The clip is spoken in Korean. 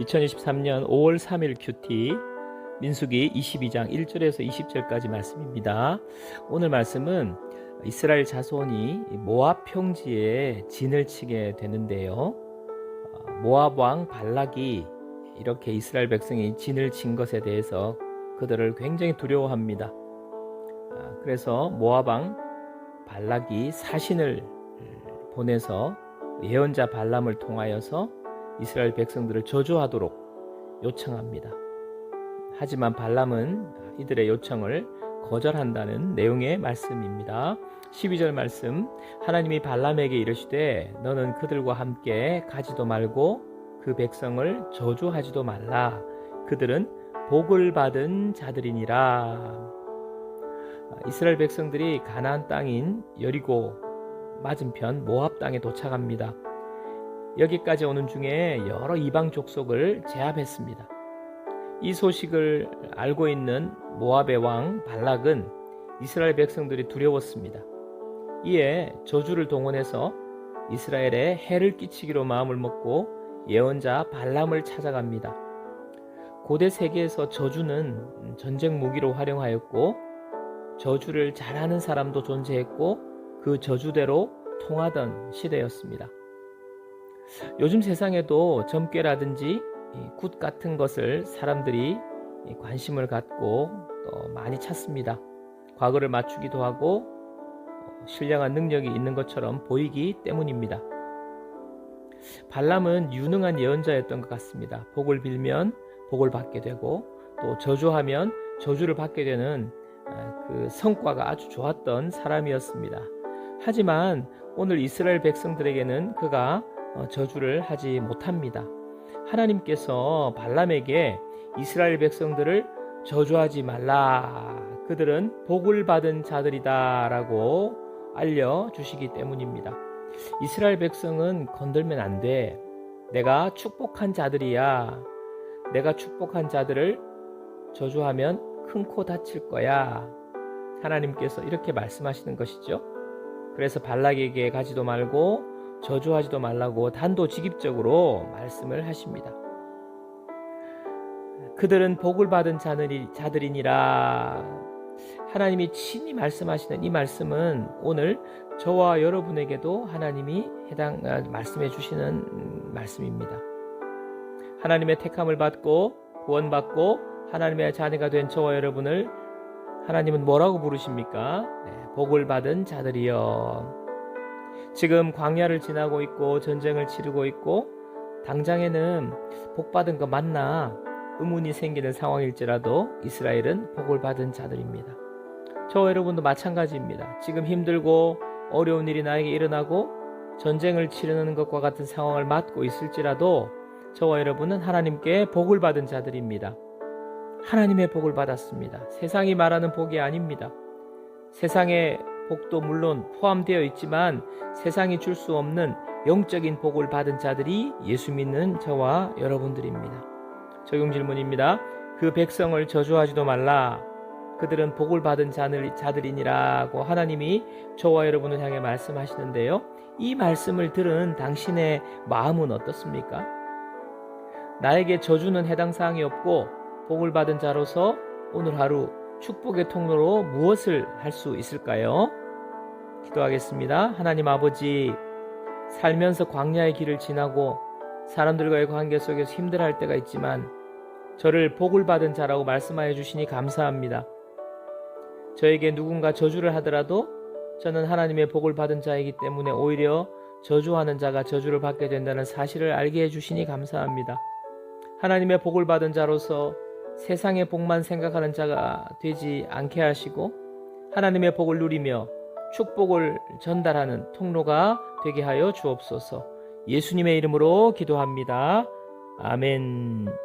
2023년 5월 3일 큐티 민수기 22장 1절에서 20절까지 말씀입니다. 오늘 말씀은 이스라엘 자손이 모압 평지에 진을 치게 되는데요. 어, 모압 왕 발락이 이렇게 이스라엘 백성이 진을 친 것에 대해서 그들을 굉장히 두려워합니다. 아, 그래서 모압 왕 발락이 사신을 보내서 예언자 발람을 통하여서 이스라엘 백성들을 저주하도록 요청합니다. 하지만 발람은 이들의 요청을 거절한다는 내용의 말씀입니다. 12절 말씀 하나님이 발람에게 이르시되 너는 그들과 함께 가지도 말고 그 백성을 저주하지도 말라 그들은 복을 받은 자들이니라 이스라엘 백성들이 가나안 땅인 여리고 맞은편 모압 땅에 도착합니다. 여기까지 오는 중에 여러 이방 족속을 제압했습니다. 이 소식을 알고 있는 모압의 왕 발락은 이스라엘 백성들이 두려웠습니다. 이에 저주를 동원해서 이스라엘에 해를 끼치기로 마음을 먹고 예언자 발람을 찾아갑니다. 고대 세계에서 저주는 전쟁 무기로 활용하였고 저주를 잘하는 사람도 존재했고 그 저주대로 통하던 시대였습니다. 요즘 세상에도 점괘라든지 굿 같은 것을 사람들이 관심을 갖고 또 많이 찾습니다. 과거를 맞추기도 하고 어, 신령한 능력이 있는 것처럼 보이기 때문입니다. 발람은 유능한 예언자였던 것 같습니다. 복을 빌면 복을 받게 되고 또 저주하면 저주를 받게 되는 그 성과가 아주 좋았던 사람이었습니다. 하지만 오늘 이스라엘 백성들에게는 그가 어, 저주를 하지 못합니다. 하나님께서 발람에게 이스라엘 백성들을 저주하지 말라. 그들은 복을 받은 자들이다 라고 알려주시기 때문입니다. 이스라엘 백성은 건들면 안 돼. 내가 축복한 자들이야. 내가 축복한 자들을 저주하면 큰 코 다칠 거야. 하나님께서 이렇게 말씀하시는 것이죠. 그래서 발락에게 가지도 말고 저주하지도 말라고 단도직입적으로 말씀을 하십니다. 그들은 복을 받은 자들이니라. 하나님이 친히 말씀하시는 이 말씀은 오늘 저와 여러분에게도 하나님이 해당 아, 말씀해 주시는 말씀입니다. 하나님의 택함을 받고 구원받고 하나님의 자녀가 된 저와 여러분을 하나님은 뭐라고 부르십니까? 네, 복을 받은 자들이여. 지금 광야를 지나고 있고 전쟁을 치르고 있고 당장에는 복 받은 거 맞나 의문이 생기는 상황일지라도 이스라엘은 복을 받은 자들입니다. 저 여러분도 마찬가지입니다. 지금 힘들고 어려운 일이 나에게 일어나고 전쟁을 치르는 것과 같은 상황을 맞고 있을지라도 저와 여러분은 하나님께 복을 받은 자들입니다. 하나님의 복을 받았습니다. 세상이 말하는 복이 아닙니다. 세상의 복도 물론 포함되어 있지만 세상이 줄 수 없는 영적인 복을 받은 자들이 예수 믿는 저와 여러분들입니다. 적용 질문입니다. 그 백성을 저주하지도 말라. 그들은 복을 받은 자들이니라고 하나님이 저와 여러분을 향해 말씀하시는데요. 이 말씀을 들은 당신의 마음은 어떻습니까? 나에게 저주는 해당 사항이 없고 복을 받은 자로서 오늘 하루 축복의 통로로 무엇을 할 수 있을까요? 기도하겠습니다. 하나님 아버지, 살면서 광야의 길을 지나고 사람들과의 관계 속에서 힘들어할 때가 있지만 저를 복을 받은 자라고 말씀하여 주시니 감사합니다. 저에게 누군가 저주를 하더라도 저는 하나님의 복을 받은 자이기 때문에 오히려 저주하는 자가 저주를 받게 된다는 사실을 알게 해주시니 감사합니다. 하나님의 복을 받은 자로서 세상의 복만 생각하는 자가 되지 않게 하시고 하나님의 복을 누리며 축복을 전달하는 통로가 되게 하여 주옵소서. 예수님의 이름으로 기도합니다. 아멘.